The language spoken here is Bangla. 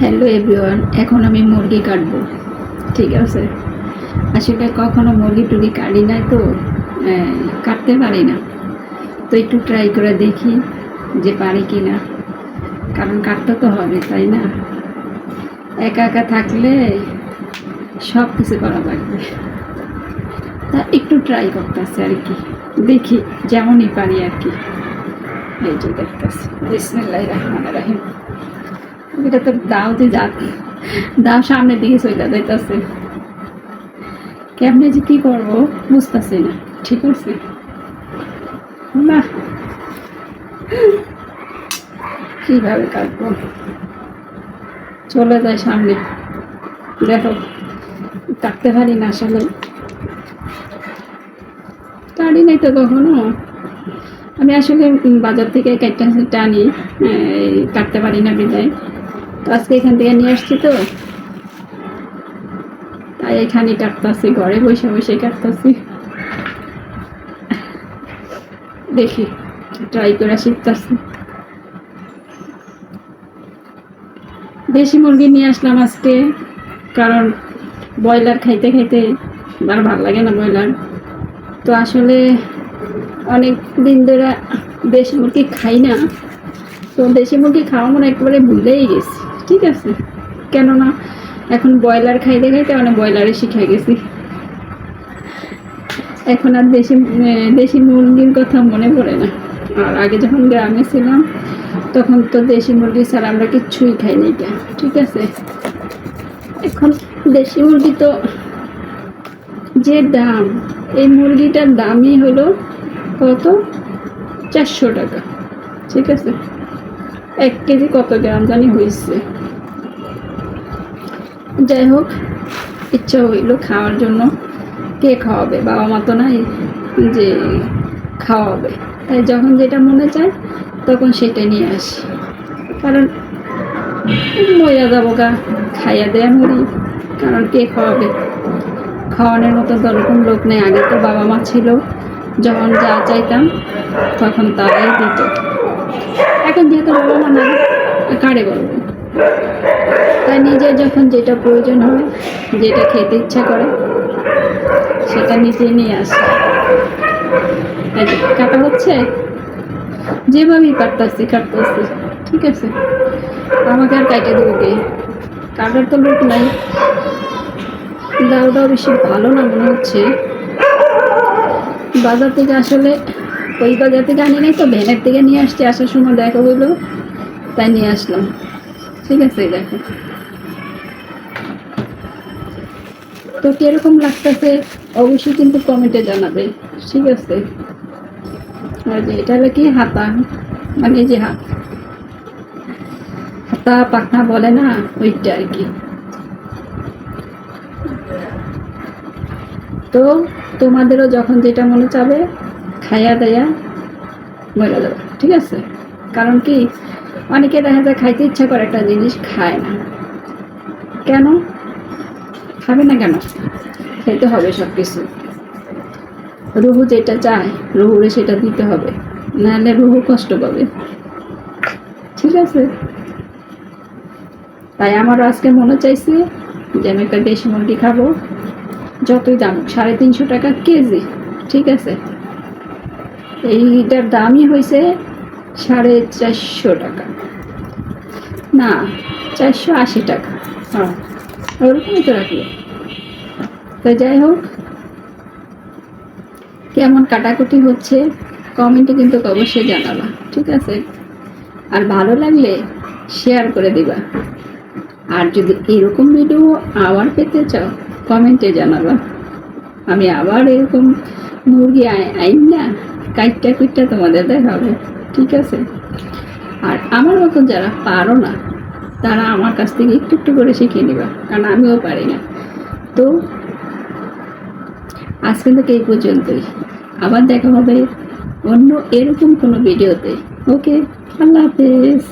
হ্যালো এভরিওয়ান এখন আমি মুরগি কাটবো। ঠিক আছে? আসলে কখনো মুরগি টুরগি কাটি নাই তো কাটতে পারি না। তো একটু ট্রাই করে দেখি যে পারি কি না কারণ কাটতে তো হবে, তাই না? একা একা থাকলে সব কিছু করা লাগবে। তা একটু ট্রাই করতেছে আর কি। দেখি, যেমনই পারি আর কি। এই যে দেখতেছি। বিসমিল্লাহ রহমান রাহিম। এটা তো দাওতে যাত দাও সামনের দিকে চলে যাইতেছে। কেমনে যে কি করব, বুঝতেছি না। ঠিক আছে না। কীভাবে কাটবো? চলে যায় সামনে। দেখো, কাটতে পারি না আসলে। কাটি নাই তো কখনো। আমি আসলে বাজার থেকে কাটটা টানি কাটতে পারি না বিদায়। তো আজকে এখান থেকে নিয়ে আসছি তো। তাই এখানে কাটতেছি, ঘরে বসে বসে কাটতেছি। দেখি ট্রাই করে শিখতেছি। দেশি মুরগি নিয়ে আসলাম আজকে, কারণ ব্রয়লার খাইতে খাইতে আর ভালো লাগে না ব্রয়লার। তো আসলে অনেক দিন ধরে দেশি মুরগি খাই না, তো দেশি মুরগি খাওয়া মনে একেবারে ভুলেই গেছি। ঠিক আছে। কেননা এখন ব্রয়লার খাইতে খাইতে মানে ব্রয়লারে শিখে গেছি। এখন আর দেশি দেশি মুরগির কথা মনে পড়ে না। আর আগে যখন গ্রামে ছিলাম, তখন তো দেশি মুরগি ছাড়া আমরা কিচ্ছুই খাই না ঠিক আছে? এখন দেশি মুরগি তো যে দাম, এই মুরগিটার দামই হলো কত? চারশো টাকা। ঠিক আছে? এক কেজি কত গ্রাম জানি হয়েছে যাই হোক ইচ্ছা হইল খাওয়ার জন্য। কে খাওয়াবে? বাবা মা তো নাই যে খাওয়াবে। তাই যখন যেটা মনে চায়, তখন সেটা নিয়ে আসি। কারণ মজা যাব গা, খাইয়া দেয়া মুড়ি। কারণ কে খাওয়াবে? খাওয়ানোর মতো তো ওরকম লোক নেই। আগে তো বাবা মা ছিল। যখন যা চাইতাম, তখন তারাই দিত। এখন যেহেতু বাবা মা নাই কারে বলব? তাই নিজের যখন যেটা প্রয়োজন হয়, যেটা খেতে ইচ্ছা করে, সেটা নিজে নিয়ে আসে। কাটা হচ্ছে? যেভাবেই কাটতেছি কাটতেছি। ঠিক আছে? আমাকে আর কাটে দেবো কে? কাটার তো লোক নাই। দাওটাও বেশি ভালো না মনে হচ্ছে। বাজার থেকে আসলে, ওই বাজার থেকে আনি নাই তো, ভ্যানের থেকে নিয়ে আসছি। আসার সময় দেখা হইল, তাই নিয়ে আসলাম। ঠিক আছে দেখো। তো কীরকম লাগতেছে? অবশ্যই কিন্তু কমেন্টে জানাবে, ঠিক আছে? আর যে, এটা হলো কি? হাতা। মানে যে হাত। হাতা পাখনা বলে না? ওইটা আর কি। তো তোমাদেরও যখন যেটা মনে চাবে খাইয়া দেয়া মরে যাবে ঠিক আছে? কারণ কি? অনেকে দেখা যায় খাইতে ইচ্ছা করে একটা জিনিস খায় না। কেন? খাবে না কেন? খেতে হবে সব কিছু রুহু যেটা চায়, রুহুরে সেটা দিতে হবে। নাহলে রুহু কষ্ট পাবে। ঠিক আছে? তাই আমারও আজকে মনে চাইছে যে আমি একটা দেশি মুরগি খাব। যতই দাম, সাড়ে তিনশো টাকা কেজি। ঠিক আছে? এইটার দামই হয়েছে সাড়ে চারশো টাকা। না, চারশো আশি টাকা। হ্যাঁ ওরকমই তো রাখল। তো যাই হোক, কেমন কাটাকুটি হচ্ছে কমেন্টে কিন্তু অবশ্যই জানাবা, ঠিক আছে? আর ভালো লাগলে শেয়ার করে দিবা। আর যদি এরকম ভিডিও আবার পেতে চাও কমেন্টে জানাবা। আমি আবার এরকম মুরগি আই- আইন না কাইটটা কুইটটা তোমাদের দেখাবো। ঠিক আছে? আর আমার মতো যারা পারো না, তারা আমার কাছ থেকে একটু একটু করে শিখে নিবা, কারণ আমিও পারি না। তো আজ কিন্তু এই পর্যন্তই। আবার দেখা হবে অন্য এরকম কোনো ভিডিওতে। ওকে, আল্লাহ হাফেজ।